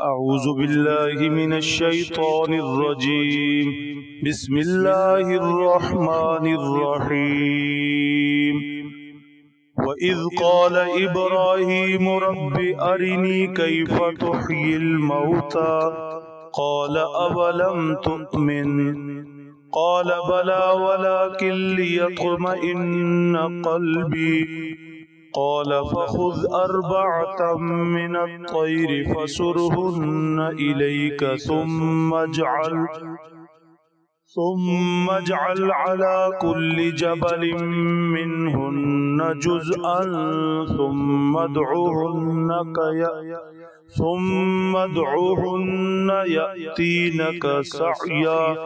أعوذ بالله من الشيطان الرجيم. بسم الله الرحمن الرحيم. وإذ قال إبراهيم رب أرني كيف تحيي الموتى؟ قال أولم تؤمن؟ قال بلى ولكن ليطمئن قلبي. قال فخذ أربعة من الطير فسرهن إليك ثم اجعل ثم اجعل على كل جبل منهن جزءا ثم ادعوهن كي ثم ادعوهن يأتينك سعيا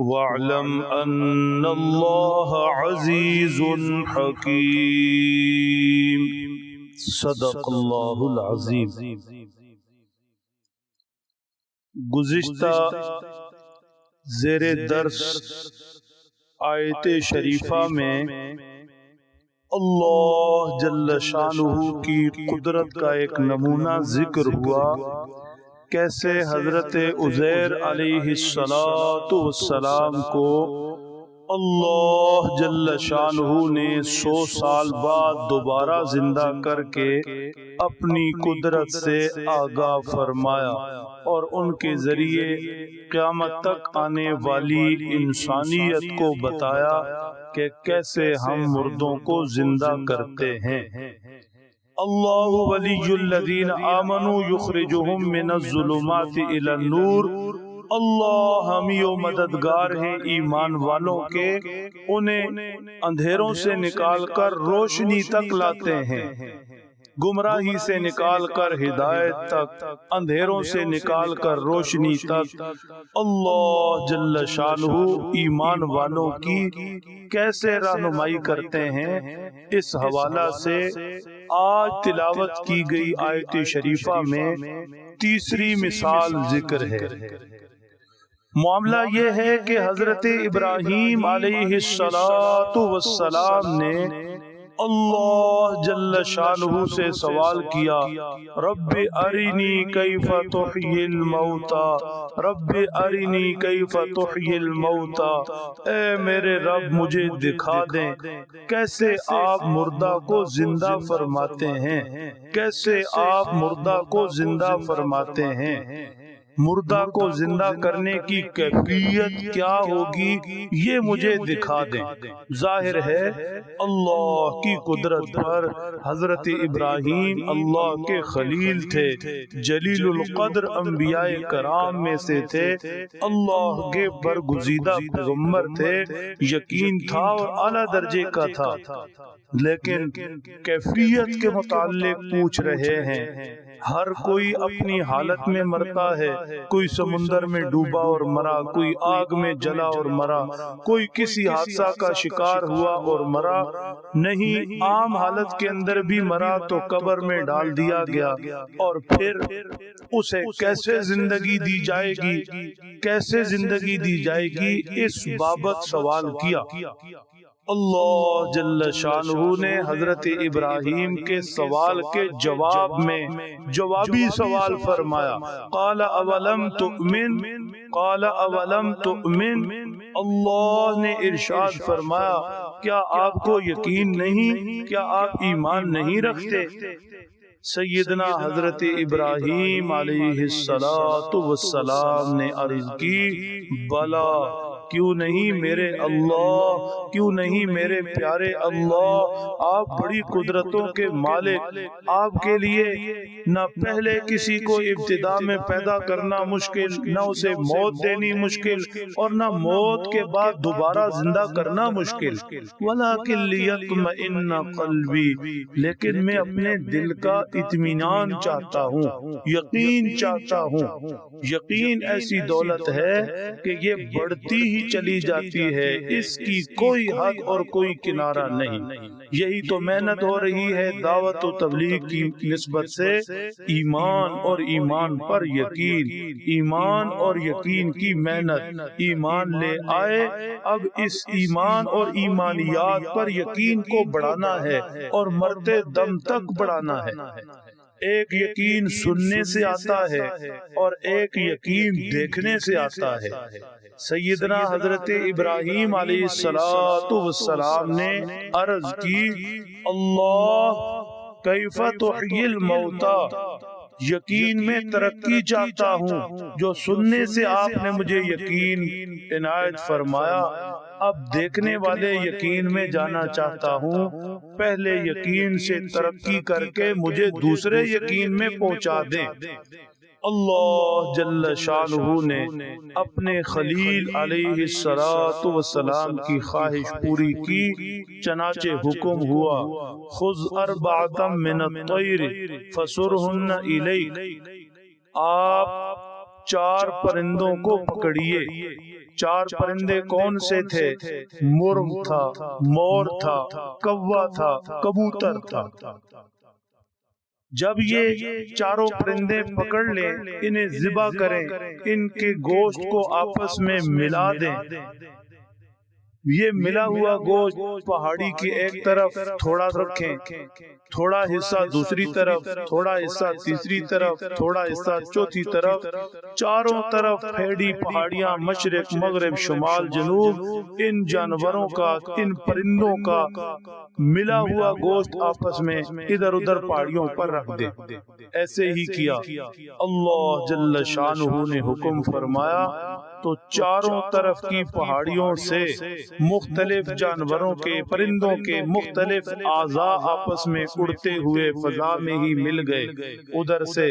واعلم أن الله عزيز حكيم. صدق اللہ العظیم گزشتہ زیر درس آیت شریفہ میں اللہ جل شانہ کی قدرت کا ایک نمونہ ذکر ہوا۔ کیسے حضرت عزیر علیہ السلام کو اللہ جل شانہ نے سو سال بعد دوبارہ زندہ کر کے اپنی قدرت سے آگاہ فرمایا اور ان کے ذریعے قیامت تک آنے والی انسانیت کو بتایا کہ کیسے ہم مردوں کو زندہ کرتے ہیں۔ اللہ ولی الذین آمنوا یخرجہم من الظلمات الى النور. اللہ ہمی و مددگار ہیں ایمان والوں کے، انہیں اندھیروں سے نکال کر روشنی تک لاتے ہیں۔ گمراہی سے نکال کر ہدایت تک اندھیروں سے نکال کر روشنی تک۔ اللہ جل شانہ ایمان والوں کی کیسے رہنمائی کرتے ہیں؟ اس حوالہ سے آج تلاوت کی گئی آیت شریفہ میں تیسری مثال ذکر ہے۔ معاملہ یہ ہے کہ حضرت ابراہیم علیہ السلام نے اللہ جل شانہ سے سوال کیا رب ارینی کیف تحیی الموتا رب ارینی کیف تحیی الموتا اے میرے رب مجھے دکھا دیں کیسے آپ مردہ کو زندہ فرماتے ہیں۔ کیسے آپ مردہ کو زندہ فرماتے ہیں۔ مردہ کو زندہ کرنے کی کیفیت کیا ہوگی؟ یہ مجھے دکھا دیں۔ ظاہر ہے اللہ کی قدرت پر حضرت ابراہیم اللہ کے خلیل تھے جلیل القدر انبیاء کرام میں سے تھے۔ اللہ کے برگزیدہ پیغمبر تھے۔ یقین تھا اور اعلی درجے کا تھا۔ لیکن کیفیت کے متعلق پوچھ رہے ہیں۔ ہر کوئی اپنی حالت میں مرتا ہے کوئی سمندر میں ڈوبا اور مرا کوئی آگ میں جلا اور مرا کوئی کسی حادثہ کا شکار ہوا اور مرا نہیں عام حالت کے اندر بھی مرا تو قبر میں ڈال دیا گیا اور پھر اسے کیسے زندگی دی جائے گی؟ کیسے زندگی دی جائے گی؟ اس بابت سوال کیا۔ اللہ جل شانہ نے حضرت ابراہیم کے سوال کے جواب میں جوابی سوال فرمایا۔ قال اولم تؤمن؟ قال اولم تؤمن؟ اللہ نے ارشاد فرمایا کیا آپ کو یقین نہیں؟ کیا آپ ایمان نہیں رکھتے؟ سیدنا حضرت ابراہیم علیہ السلام نے عرض کی بلا کیوں نہیں میرے اللہ؟ کیوں نہیں میرے پیارے اللہ؟ آپ بڑی قدرتوں کے مالک آپ کے لیے نہ پہلے کسی کو ابتدا میں پیدا کرنا مشکل نہ اسے موت دینی مشکل اور نہ موت کے بعد دوبارہ زندہ کرنا مشکل۔ لیتمئن قلبی لیکن میں اپنے دل کا اطمینان چاہتا ہوں یقین چاہتا ہوں۔ یقین ایسی دولت ہے کہ یہ بڑھتی ہی چلی جاتی ہے، اس کی کوئی حد اور کوئی کنارہ نہیں۔ یہی تو محنت ہو رہی ہے دعوت و تبلیغ کی نسبت سے۔ ایمان اور ایمان پر یقین۔ ایمان اور یقین کی محنت۔ ایمان لے آئے۔ اب اس ایمان اور ایمانیات پر یقین کو بڑھانا ہے اور مرتے دم تک بڑھانا ہے۔ ایک یقین سننے سے آتا ہے اور ایک یقین دیکھنے سے آتا ہے۔ سیدنا حضرت ابراہیم علیہ السلام نے عرض کی، اللہ، کیف تحیی الموتا یقین میں ترقی چاہتا ہوں، جو سننے سے آپ نے مجھے یقین، عنایت فرمایا۔ اب دیکھنے والے یقین میں جانا چاہتا ہوں۔ پہلے یقین سے ترقی کر کے مجھے دوسرے یقین میں پہنچا دیں۔ اللہ جل شانہ نے اپنے خلیل علیہ السلام کی خواہش پوری کی۔ چنانچہ حکم ہوا، خذ اربعتم من الطیر فسرہن الیک۔ آپ چار پرندوں کو پکڑیے۔ چار پرندے کون سے تھے؟ مرغ تھا مور تھا کوا تھا کبوتر تھا۔ جب یہ چاروں پرندے پکڑ لیں انہیں ذبح کریں ان کے گوشت کو آپس میں ملا دیں۔ یہ ملا ہوا گوشت پہاڑی کی ایک طرف تھوڑا رکھیں تھوڑا حصہ دوسری طرف تھوڑا حصہ تیسری طرف تھوڑا حصہ چوتھی طرف چاروں طرف پھیڑی پہاڑیاں مشرق مغرب شمال جنوب ان جانوروں کا ان پرندوں کا ملا ہوا گوشت آپس میں ادھر ادھر پہاڑیوں پر رکھ دے۔ ایسے ہی کیا۔ اللہ جل شانہ نے حکم فرمایا تو چاروں طرف کی پہاڑیوں سے مختلف جانوروں کے پرندوں کے مختلف اعضاء آپس میں اڑتے ہوئے فضا میں ہی مل گئے۔ ادھر سے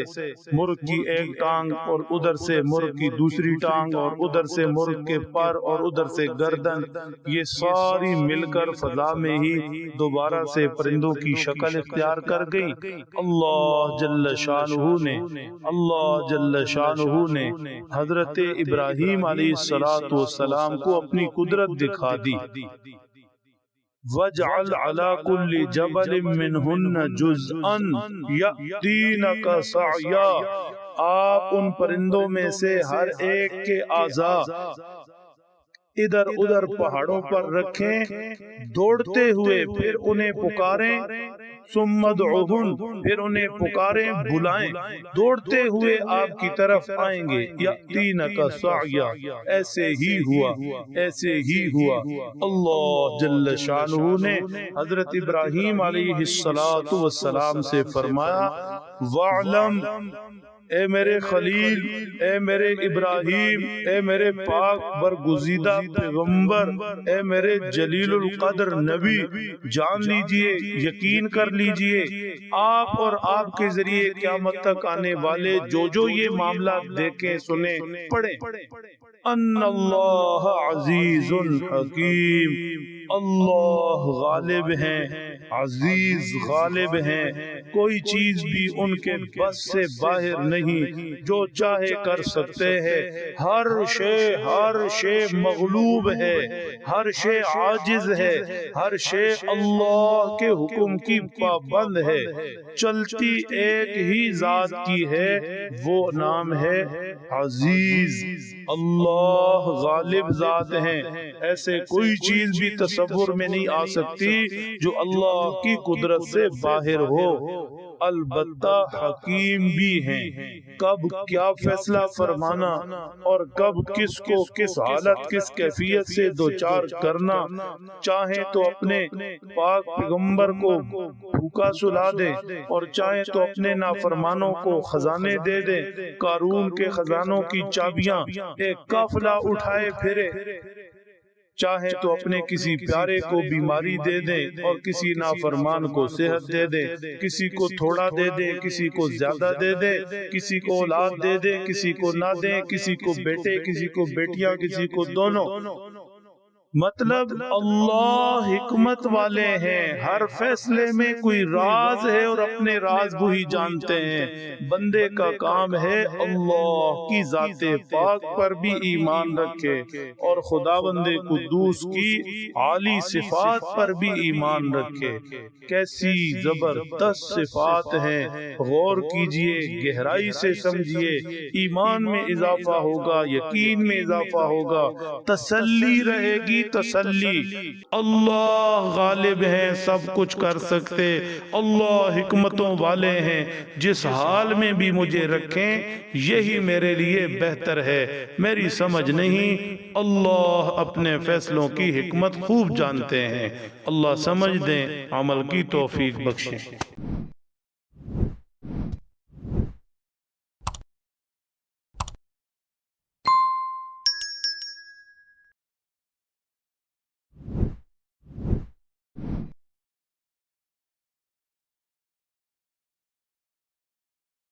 مرغ کی ایک ٹانگ اور ادھر سے مرغ کی دوسری ٹانگ اور ادھر سے مرغ کے پر اور ادھر سے گردن۔ یہ ساری مل کر فضا میں ہی دوبارہ سے پرندوں کی شکل اختیار کر گئی اللہ جل شانہ نے، اللہ جل شانہ نے حضرت ابراہیم ابراہیم علیہ السلام کو اپنی قدرت دکھا دی۔ وجعل على كل جبل منهن جزءا يأتينك سعيا۔ آپ ان پرندوں میں سے ہر ایک کے آزا ادھر ادھر پہاڑوں پر رکھیں دوڑتے ہوئے پھر انہیں پکاریں سمد پھر انہیں پکاریں بلائیں۔ دوڑتے ہوئے آپ کی طرف آئیں گے یقین کا سعیا ایسے ہی ہوا ایسے ہی ہوا۔ اللہ جل شانہ نے حضرت ابراہیم علیہ السلام سے فرمایا وعلم اے میرے خلیل اے میرے ابراہیم اے میرے پاک برگزیدہ پیغمبر اے میرے جلیل القدر نبی جان لیجیے یقین کر لیجیے آپ اور آپ کے ذریعے قیامت تک آنے والے جو جو یہ معاملہ دیکھیں سنیں۔ پڑھیں۔ ان اللہ عزیز حکیم۔ اللہ غالب ہیں عزیز غالب ہیں۔ کوئی چیز بھی ان کے بس سے باہر نہیں جو چاہے کر سکتے ہیں۔ ہر شے ہر شے مغلوب ہے، ہر شے عاجز ہے، ہر شے اللہ کے حکم کی پابند ہے۔ چلتی ایک ہی ذات کی ہے، وہ نام ہے عزیز۔ اللہ غالب ذات ہیں۔ ایسے کوئی چیز بھی تصور میں نہیں آ سکتی جو اللہ کی قدرت سے باہر ہو۔ البتہ حکیم بھی ہیں۔ کب کیا فیصلہ فرمانا اور کب کس کو کس حالت، کس کیفیت سے دو چار کرنا۔ چاہیں تو اپنے پاک پیغمبر کو بھوکا سلا دے اور چاہیں تو اپنے نافرمانوں کو خزانے دے دے۔ قارون کے خزانوں کی چابیاں ایک قافلہ اٹھائے پھرے۔ چاہے تو اپنے کسی پیارے کو بیماری دے دیں اور کسی نافرمان کو صحت دے دیں کسی کو تھوڑا دے دیں کسی کو زیادہ دے دیں کسی کو اولاد دے دیں کسی کو نہ دیں کسی کو بیٹے کسی کو بیٹیاں کسی کو دونوں۔ مطلب اللہ حکمت والے ہیں، ہر فیصلے میں کوئی راز ہے اور اپنے راز وہی جانتے ہیں۔ بندے کا کام ہے اللہ کی ذات پاک پر بھی ایمان رکھے اور خدا بندے قدوس کی عالی صفات پر بھی ایمان رکھے۔ کیسی زبردست صفات ہیں۔ غور کیجیے، گہرائی سے سمجھیے ایمان میں اضافہ ہوگا، یقین میں اضافہ ہوگا۔ تسلی رہے گی۔ تسلی؟ اللہ غالب ہیں، سب کچھ کر سکتے۔ اللہ حکمتوں والے ہیں۔ جس حال میں بھی مجھے رکھیں، یہی میرے لیے بہتر ہے۔ میری سمجھ نہیں، اللہ اپنے فیصلوں کی حکمت خوب جانتے ہیں۔ اللہ سمجھ دیں، عمل کی توفیق بخشیں۔